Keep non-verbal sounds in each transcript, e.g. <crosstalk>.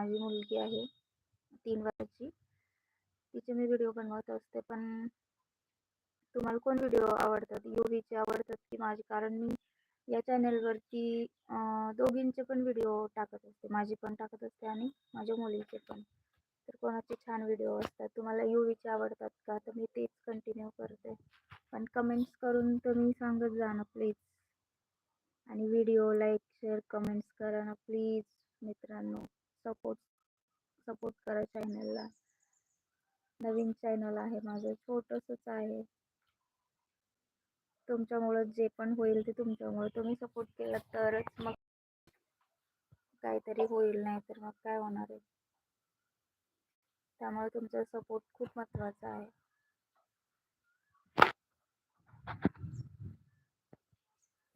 माझी मुलगी आहे तीन वर्षाची. तिचे मी व्हिडिओ बनवत असते पण तुम्हाला कोण व्हिडिओ आवडतात? योगीचे आवडतात की माझे? कारण मी या चॅनलवरती दोघींचे पण व्हिडिओ टाकत असते. माझी पण टाकत असते आणि माझ्या मुलीचे पण. तर कोणाचे छान व्हिडिओ असतात? तुम्हाला युवीचे आवडतात का? तर मी तेच कंटिन्यू करते. पण कमेंट्स करून तुम्ही सांगत जा ना प्लीज आणि व्हिडिओ लाईक शेअर कमेंट्स करा ना प्लीज मित्रांनो. सपोर्ट सपोर्ट करा चॅनलला नवीन चॅनल आहे माझं छोटंसंच आहे. तुमच्यामुळं जे पण होईल ते तुमच्यामुळं. तुम्ही सपोर्ट केला तरच मग काहीतरी होईल नाही तर मग काय होणार आहे? त्यामुळे तुमचा सपोर्ट खूप महत्त्वाचा आहे.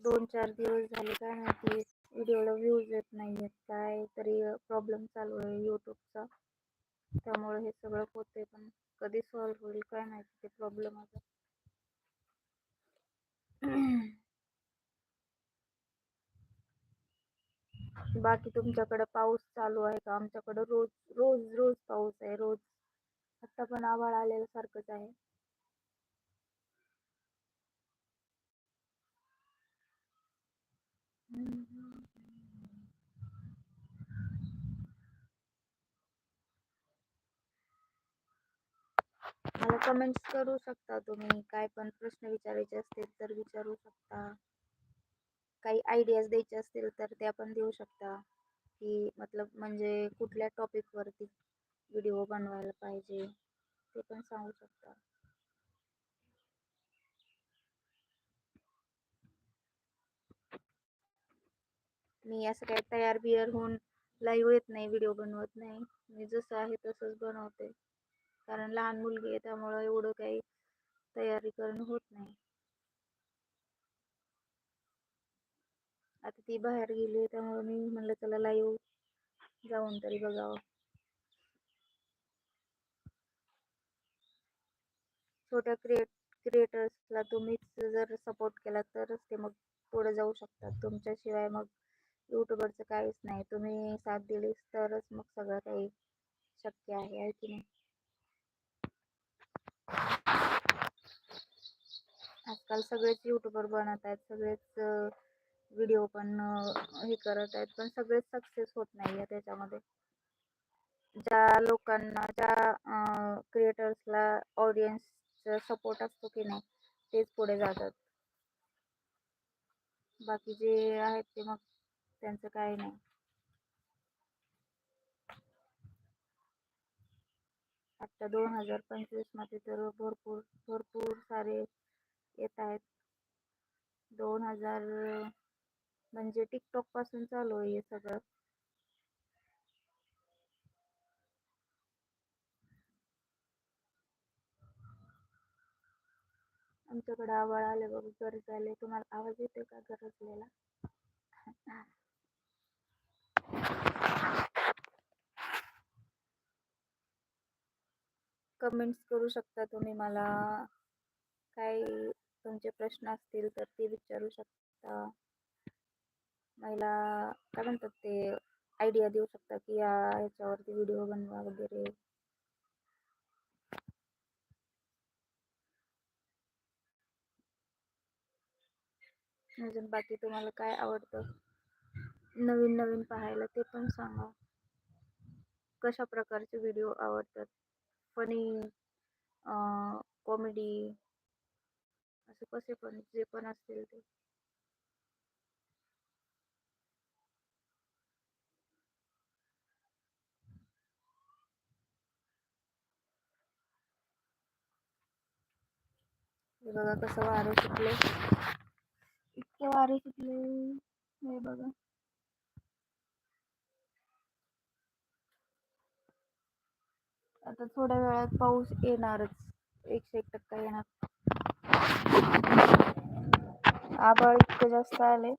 दोन चार दिवस झाले काय माहिती? म्हणजे व्हिडिओला व्ह्यूज येत नाही आहेत काय तरी प्रॉब्लेम चालू आहे यूट्यूबचा त्यामुळे हे सगळं होते पण कधी सॉल्व्ह होईल काय माहिती ते प्रॉब्लेम आता. बाकी तुमच्याकडे पाऊस चालू आहे का? आमच्याकडे रोज रोज रोज पाऊस आहे रोज. आता पण आभाळ आलेलं सारखंच आहे. मला कमेंट्स करू शकता तुम्ही. काय पण प्रश्न विचारायचे असतील तर विचारू शकता. काही आयडियाज द्यायचे असतील तर त्या पण देऊ शकता. की मतलब म्हणजे कुठल्या टॉपिकवरती व्हिडिओ बनवायला पाहिजे ते पण सांगू शकता. मी असं काय तयार बियार होऊन लाईव्ह येत नाही व्हिडिओ बनवत नाही. मी जसं आहे तसंच बनवते. कारण लहान मुलगी आहे त्यामुळं एवढं काही तयारी करणं होत नाही. आता ती बाहेर गेली त्यामुळे मी म्हणलं चला लाईव्ह जाऊन तरी बघावं. छोट्या क्रिएट क्रिएटर्सला तुम्हीच जर सपोर्ट केला तरच ते मग पुढे जाऊ शकतात. तुमच्याशिवाय मग यूट्यूबरचं काहीच नाही. तुम्ही साथ दिलीस तरच मग सगळं काही शक्य आहे आहे की नाही? आजकाल सगळेच यूट्यूबर बनत आहेत सगळेच व्हिडिओ पण हे करत आहेत पण सगळेच सक्सेस होत नाही आहे त्याच्यामध्ये. ज्या लोकांना ज्या क्रिएटर्सला ऑडियन्सचा सपोर्ट असतो की नाही तेच पुढे जातात. बाकी जे आहेत ते मग त्यांचं काही नाही. आता दोन हजार पंचवीसमध्ये तर भरपूर भरपूर सारे येत आहेत. दोन हजार म्हणजे टिकटॉकपासून चालू आहे हे सगळं. आमच्याकडे आवाळ आले बघ गरज आले तुम्हाला आवाज येतोय का? गरजलेला? <laughs> कमेंट्स करू शकता तुम्ही मला? काय तुमचे प्रश्न असतील तर ते विचारू शकता. मला काय म्हणतात ते आयडिया देऊ शकता की या ह्याच्यावरती व्हिडिओ बनवा वगैरे. अजून बाकी तुम्हाला काय आवडतं? नवीन नवीन पाहायला ते पण सांगा. कशा प्रकारचे व्हिडिओ आवडतात? फनी कॉमेडी असे कसे पण जे पण असतील ते. बघा कसं वारं सुटले इतके वारे सुटले हे बघा. आता थोड्या वेळात पाऊस येणारच. एकशे एक टक्का येणार. आभाळ इतकं जास्त आले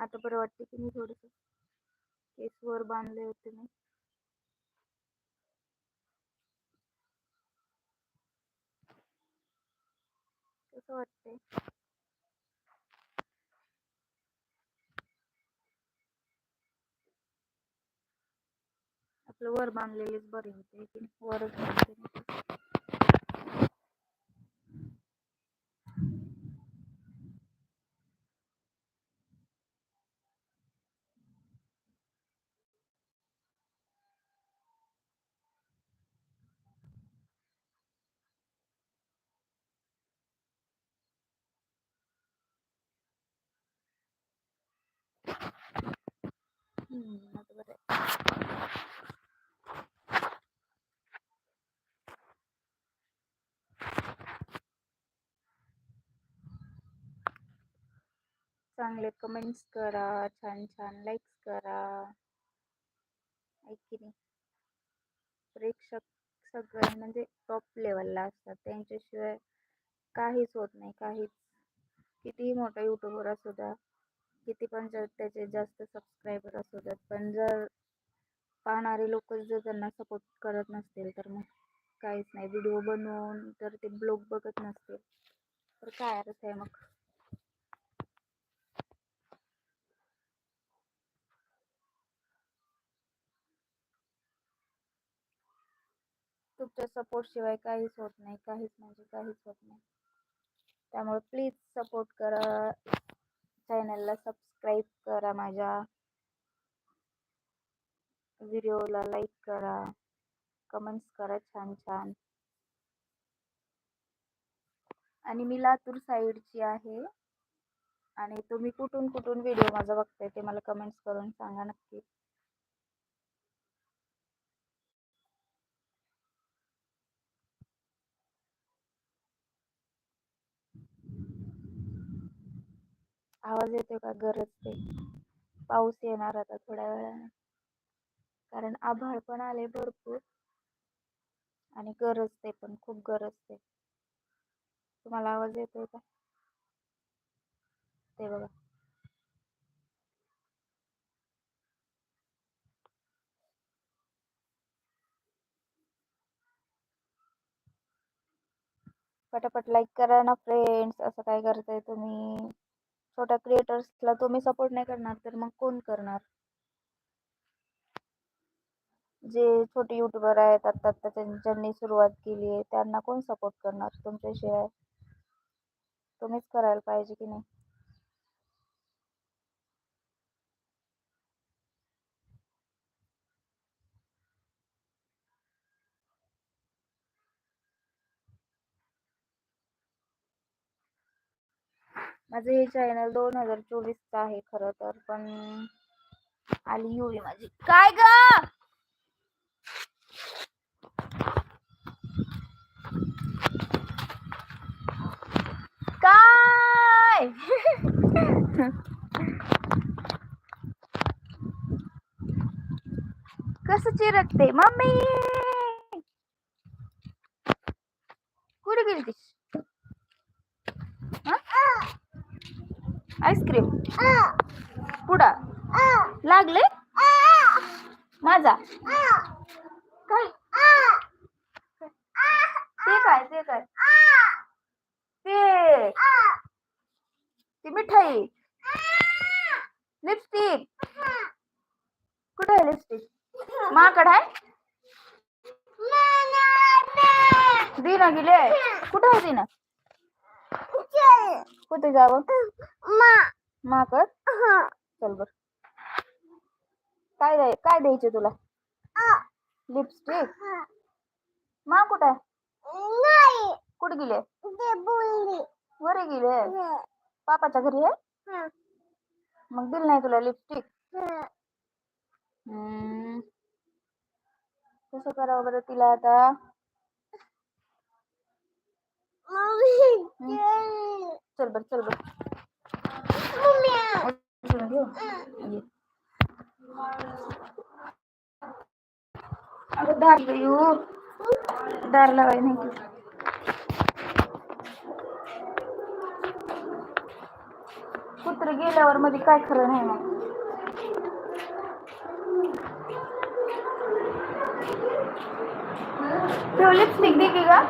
आता बरं वाटते की मी थोडस केस वर बांधले होते मी. कसं वाटतंय? आपलं वर बांधलेलेच बरे होते की नाही? वरच हम्म, आता चांगले कमेंट्स करा छान छान लाईक्स करा ऐक की नाही प्रेक्षक सगळे म्हणजे टॉप लेवलला असतात त्यांच्याशिवाय काहीच होत नाही काहीच कितीही मोठा युट्यूबर असू द्या किती पण जर त्याचे जास्त सबस्क्रायबर असू द्यात पण जर पाहणारे लोक जर त्यांना सपोर्ट करत नसतील तर मग काहीच नाही. व्हिडिओ बनवून तर ते ब्लॉग बघत नसतील. तर काय अर्थ आहे मग? तुमच्या सपोर्ट शिवाय काहीच होत नाही. काहीच म्हणजे काहीच होत नाही. त्यामुळे प्लीज सपोर्ट करा. चॅनलला सबस्क्राईब करा माझ्या. व्हिडिओला लाईक करा. कमेंट्स करा छान छान. आणि मी लातूर साईडची आहे. आणि तुम्ही कुठून कुठून व्हिडिओ माझा बघताय ते मला कमेंट्स करून सांगा नक्की. आवाज येतोय का? गरजते पाऊस येणार आता थोड्या वेळाने. कारण आभाळ पण आले भरपूर. आणि गरजते पण खूप गरजते तुम्हाला आवाज येतोय का? ते बघा. पटापट लाईक करा ना फ्रेंड्स असं काय करताय तुम्ही? छोट्या क्रिएटर्सला तुम्ही सपोर्ट नाही करणार तर मग कोण करणार? जे छोटे युट्यूबर आहेत आता आता ज्यांनी सुरुवात केली आहे त्यांना कोण सपोर्ट करणार तुमच्याशिवाय? तुम्हीच करायला पाहिजे की नाही? माझं हे चॅनल दोन हजार चोवीसचं आहे खरं तर पण आली युवी माझी. काय ग? काय? कसं चिरकते मम्मी! कुठे गेलतीस आईस्क्रीम पुढं लागले? माझा. काय? ते काय ते काय? ते. ती मिठाई. लिपस्टिक. कुठे आहे लिपस्टिक? माकड आहे? दिना गेले कुठे आहे दिना? कुठे जावं? माकड चल बर. काय द्याय काय द्यायचे तुला? लिपस्टिक? मा कुठे? कुठे गेले? वरे गेले? पापाच्या घरी आहे? मग दिल नाही तुला लिपस्टिक? कसं करावं बरं तिला आता? चल बर चल बर ये. दार दार लावाय नाही की. कुत्र गेल्यावर मध्ये काय खरं नाही मग तो लिपस्टिक दे की का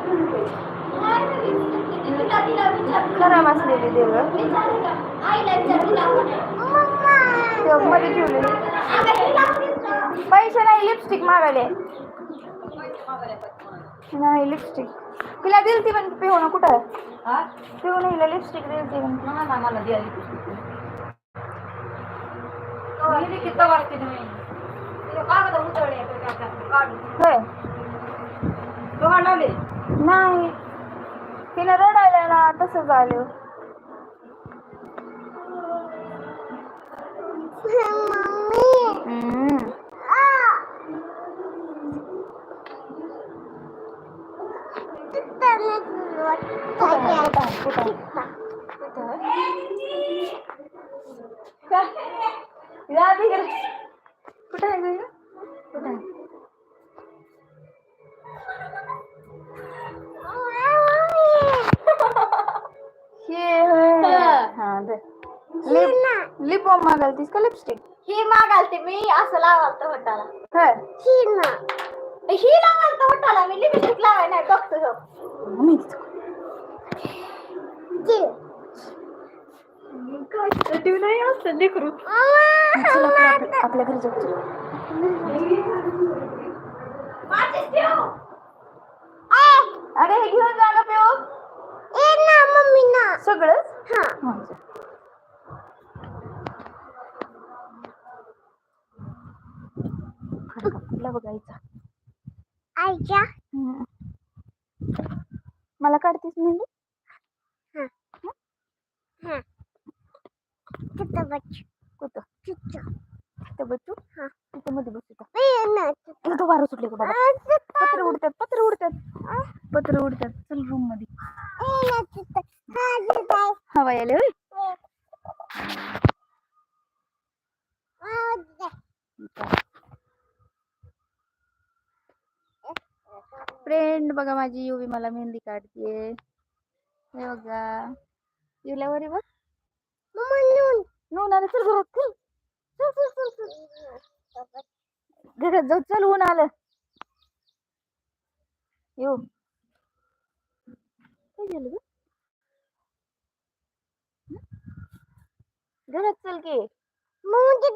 खराब असलेली दे ग तो मध्ये ठेवलेली पैसे नाही लिपस्टिक मागायले. नाही लिपस्टिक तिला दिल ती पण पिऊ ना कुठं? पिऊ नाही हिला लिपस्टिक दिल ती पण होय. नाही तिला रडायला ना तसंच आलं हम्म. कुठं लिपस्टिक ही मागालते मी असं लावालतो होटाला होय. ही ना. ही लावालतो होटाला मी लिपस्टिक लावाय नाही बघतो हो मी काय नाही असतं लेकरू? चल आपल्या आपल्या घरी जाऊ. चल. माझीच ठेव अरे हे घेऊन जा ना पिऊ. ए ना मम्मी ना. सगळंच हा. हा, चल. आपला बघायचा. आईच्या? हम्म. मला काढतीस मेहंदी? तिथं बच्च कुठं? तिथं. तिथं हा. मध्ये बसू इथं तो वारं सुटले का बाबा? पत्र उडतात पत्र उडतात. पत्र उडतात. चल रूममध्ये. हवा आले होय? बघा माझी युवी मला मेहंदी काढते हे बघा. युल्यावर बघ. नऊन आलं. चल घरात चल. चल चल चल चल. घरात जाऊ चल ऊन आलं. येऊ. काय झालं ग? घरात चल की. मग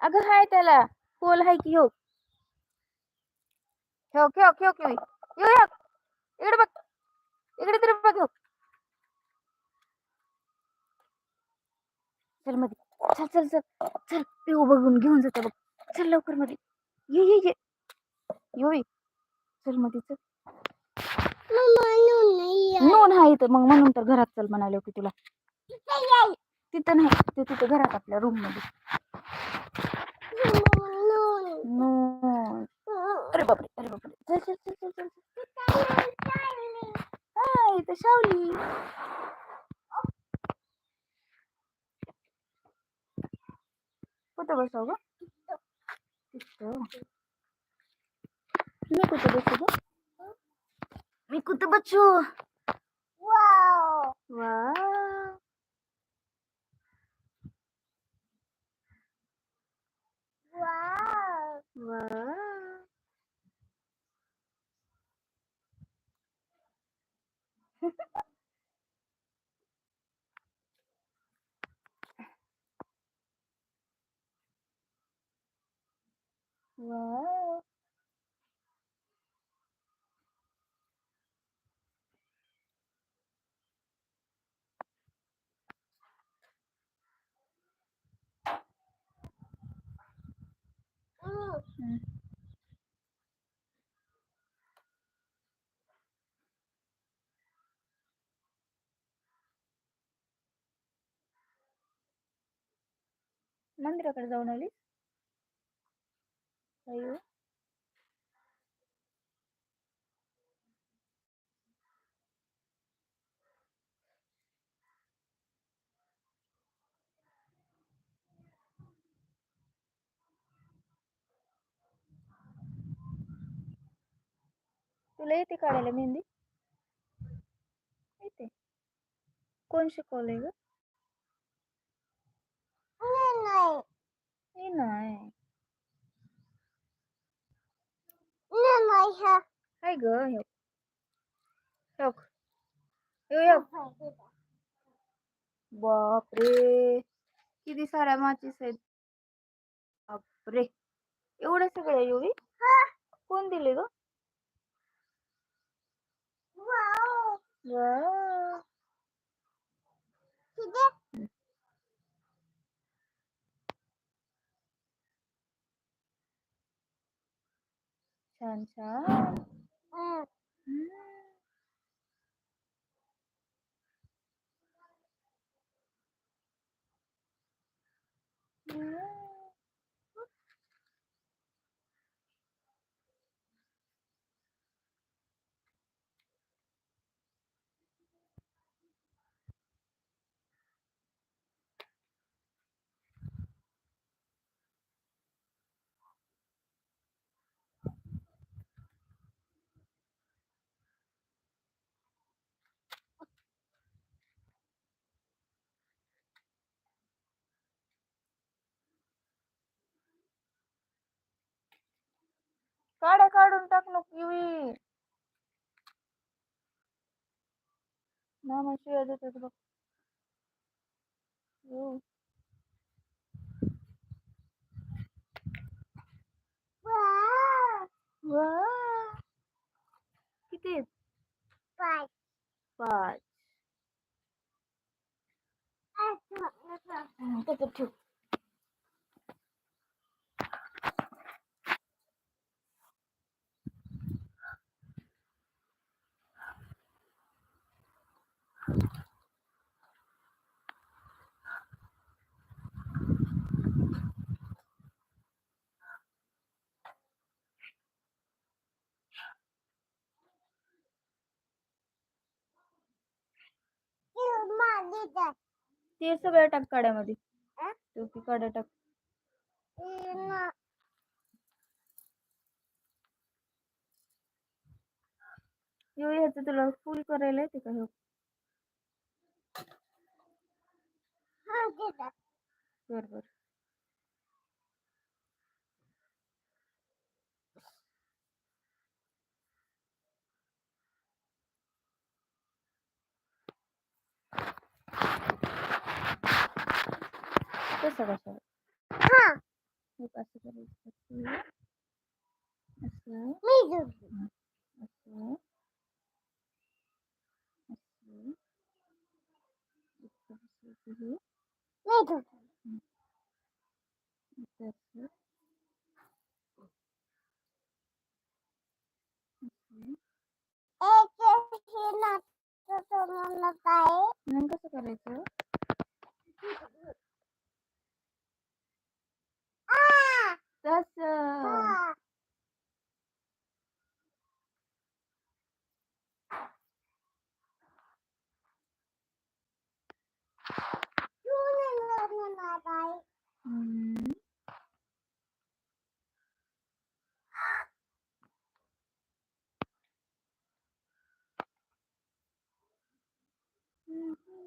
अगं हाय त्याला. पोल हाय की हो ठेव ठेव ठेव ठेव. येऊ या इकडे बघ. इकडे तरी बघ ह्यो. चलमध्ये चल चल चल. चल पिऊ बघून घेऊन जाते बघ. चल लवकरमध्ये ये ये ये. येऊ ये. चलमध्ये चल. नोन आहे इथं. मग म्हणून तर घरात चल म्हणाले होते तुला. तिथं नाही ते तिथं घरात आपल्या रूममध्ये. नोन अरे बापरे अरे बापरे. चल चल चल चल चल हा इथं शावली. कुठं बसव ग तिथं मी कुठं बसू ग? मी कुठं बसू? वा वा वा हम्म. मंदिराकडे जाऊन आली అయ్యో तुला येते काढायला मेहंदी येते कोण शिकवलंय ग नाही हाय ग हे बघ. हे बघ. बापरे. किती साऱ्या माचीस आहेत. बापरे. एवढे सगळे युवी कोण दिले ग? छान छान हम्म. हम्म. काड्या काढून टाक नको युवी मामा शिवाय देतात बघ. येऊ. वा किती आहेत? पाच. हं, त्याच्यात ठेव. ते सगळ्या टाक काड्यामध्ये. टोपी काड्या टाक. यो ह्याचं तुला फुल करायला येते का ह्यो? बर बर. कसं कसं हे असं करायचं असं असं असं असं इथं बसवायचं हे. इथं असं. असं. मग कसं करायचं तसं हम्म.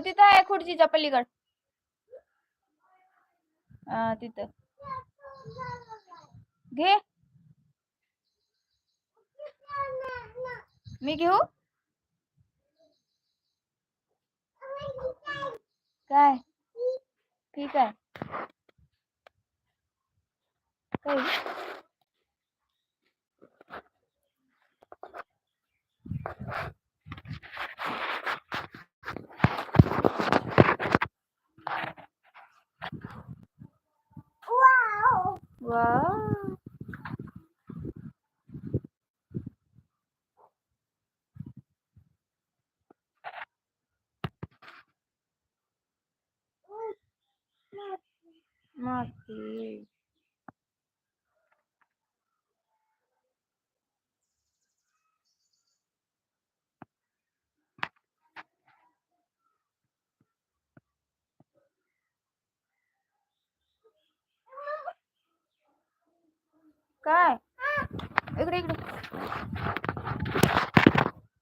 तिथं आहे खुर्चीच्या पलीकड. तिथं. घे. मी घेऊ? काय? ठीक आहे. काही वा ती काय? इकडे इकडे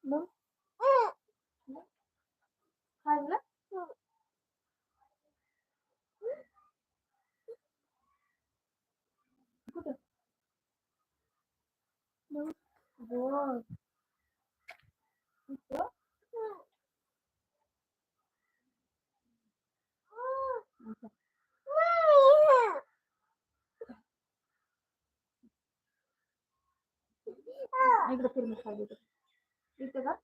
मग खाल्लं कुठं मग बोल इथं? इथं. इकडं फिर खाली इथं का?